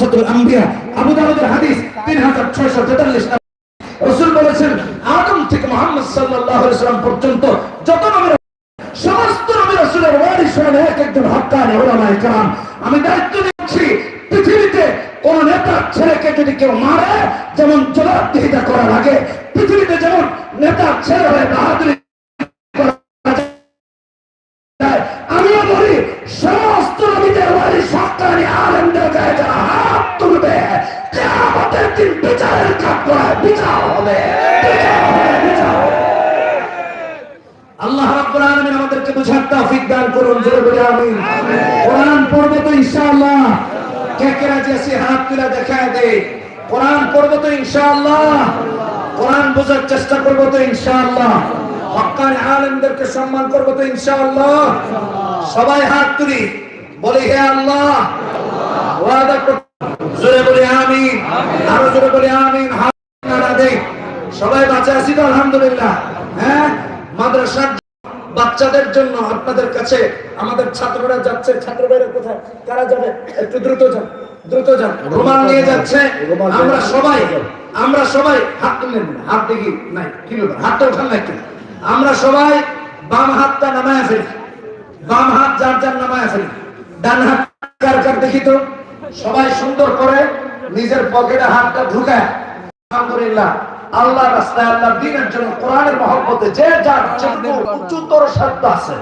ওয়ারাসাতুল আম্বিয়া, আবু দাউদের হাদিস 3643 রাসূল বলেছেন, আদম থেকে মুহাম্মদ সাল্লাল্লাহু আলাইহি সাল্লাম পর্যন্ত যত নবী সমস্ত নবী রাসূলের ওয়ারিস হলেন এক একজন হক্কানি উলামায়ে কেরাম। আমি দায়িত্ব নিচ্ছি পৃথিবীতে কোন নেতার ছেলেকে যদি কেউ মারে, যেমন জবাবদিহিতা করা লাগে পৃথিবীতে যেমন নেতার ছেলে হয়ে বাহাদুরি আমিও বলি, সমস্ত নবীদের ওয়ারিস হক্কানি আলেমদের গায়ে আল্লাহ রাব্বুল আলামিন আমাদেরকে বুঝার তৌফিক দান করুন জোরে বলে আমিন। কোরআন পড়ব তো ইনশাআল্লাহ। কে কে রাজি আছে হাত তুলে দেখায় দে। কোরআন পড়ব তো ইনশাআল্লাহ। কোরআন বোঝার চেষ্টা করব তো ইনশাআল্লাহ। হক্কানি আলেমদেরকে সম্মান করব তো ইনশাআল্লাহ। সবাই হাত তুলি। বলি হে আল্লাহ। ওয়াদা জোরে বলে আমিন। আরও জোরে বলে আমিন। হাত সবাই বাঁচা আছি তো আলহামদুলিল্লাহ। হ্যাঁ? মাদ্রাসার বাচ্চাদের জন্য আপনাদের কাছে আমাদের ছাত্ররা যাচ্ছে। ছাত্র ভাইরা কোথায়? কারা যাবে? একটু দ্রুত যান দ্রুত যান। রুমাল নিয়ে যাচ্ছে। আমরা সবাই আমরা সবাই হাত তুললেন। হাত দেখি, নাই, কি হাতটা ওঠান না একটু। আমরা সবাই বাম হাতটা নামায় ফেলি। বাম হাত যার যার নামায় ফেলি। ডান হাত কার কার দেখি তো? সবাই সুন্দর করে নিজের পকেটে হাতটা ঢুকায়। আলহামদুলিল্লাহ। আল্লাহ রাস্তায় আল্লাহ দিনের জন্য কোরআনের মহব্বতে যে যার যেটুকু উচ্চতর শব্দ আছে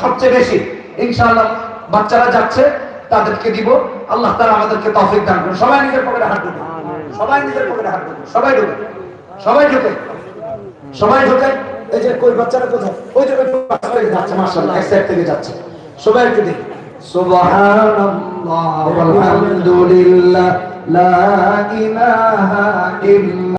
সবচেয়ে বেশি ইনশাআল্লাহ বাচ্চারা যাচ্ছে তাদেরকে দিব। আল্লাহ তাআলা আমাদেরকে তৌফিক দান করুন। সবাই নিজের পকেটে হাত ঢুকে। সবাই নিজের পকেটে হাত ঢুকে। সবাই ঢুকে। সবাই ঢুকে। সবাই ঢুকে। এই যে কই বাচ্চারা কোথায়? ওই যে বাচ্চারা যাচ্ছে মাশাআল্লাহ এক সাইড থেকে যাচ্ছে। সবাই একটু দিই সুবহানাল্লাহ ওয়ালহামদুলিল্লাহ লা ইলাহা ইল্লা